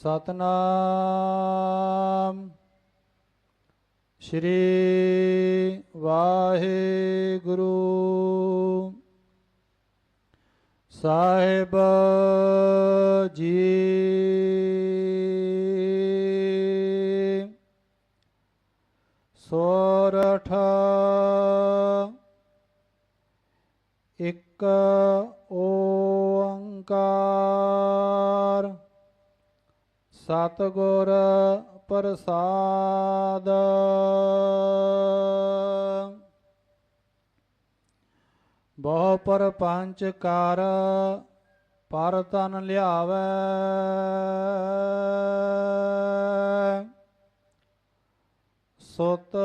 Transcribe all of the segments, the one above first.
ਸਤਨਾਮ। ਸ਼੍ਰੀ ਵਾਹਿਗੁਰੂ। ਸਾਹਿਬ ਜੀ। ਸੋਰਠ। ਇੱਕ ਓੰਕਾਰ। ਸਤਿਗੁਰ ਪ੍ਰਸਾਦ। ਬਹੁ ਪਰਪੰਚ ਕਰ ਪਰ ਤਨ ਲਿਆਵੈ। ਸੁਤ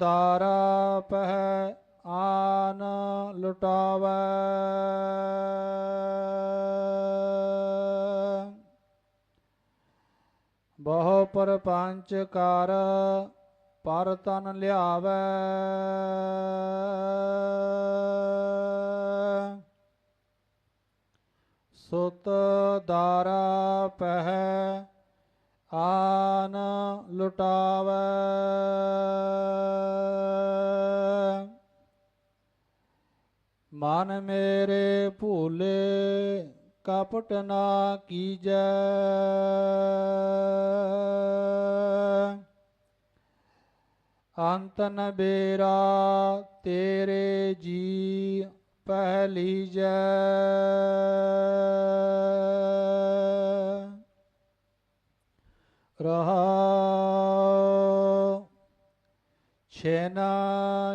ਦਾਰਾ ਪਹਿ ਆਨ ਲੁਟਾਵੈ। ਬਹੁ ਪਰਪੰਚ ਕਰ, ਪਰ ਤਨ ਲਿਆਵੈ। ਸੁਤ ਦਾਰਾ ਪਹਿ ਆਨ ਲੁਟਾਵੈ। ਮਨ ਮੇਰੇ ਭੂਲੇ ਕਪਟ ਨਾ ਕੀਜੈ। ਅੰਤ ਬੇਰਾ ਤੇਰੇ ਜੀ ਪਹਿਲੀ ਜੈ। ਰਹਾ ਛੇਨ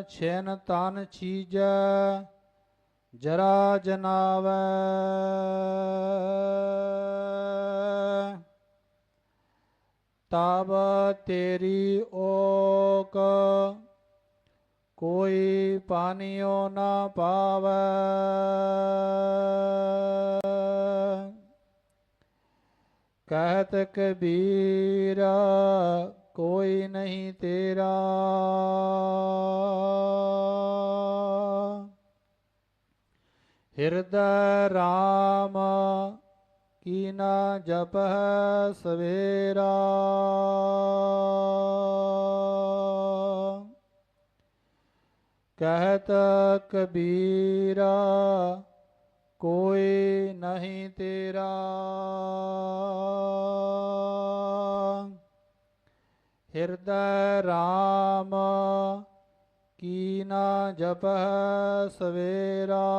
ਛੇਨ ਤਨ ਚੀਜੈ ਜਰਾ ਜਨਾਵੈ। ਤਬ ਤੇਰੀ ਓਕ ਕੋਈ ਪਾਨਿਓ ਨਾ ਪਾਵੈ। ਕਹਿਤ ਕਬੀਰ ਕੋਈ ਨਹੀਂ ਤੇਰਾ। ਹਿਰਦੈ ਰਾਮ ਕੀਨਾ ਜਪਹਿ ਸਵੇਰਾ। ਕਹਿਤ ਕਬੀਰਾ ਕੋਈ ਨਹੀਂ ਤੇਰਾ। ਹਿਰਦੈ ਰਾਮ ਕੀਨਾ ਜਪਹਿ ਸਵੇਰਾ।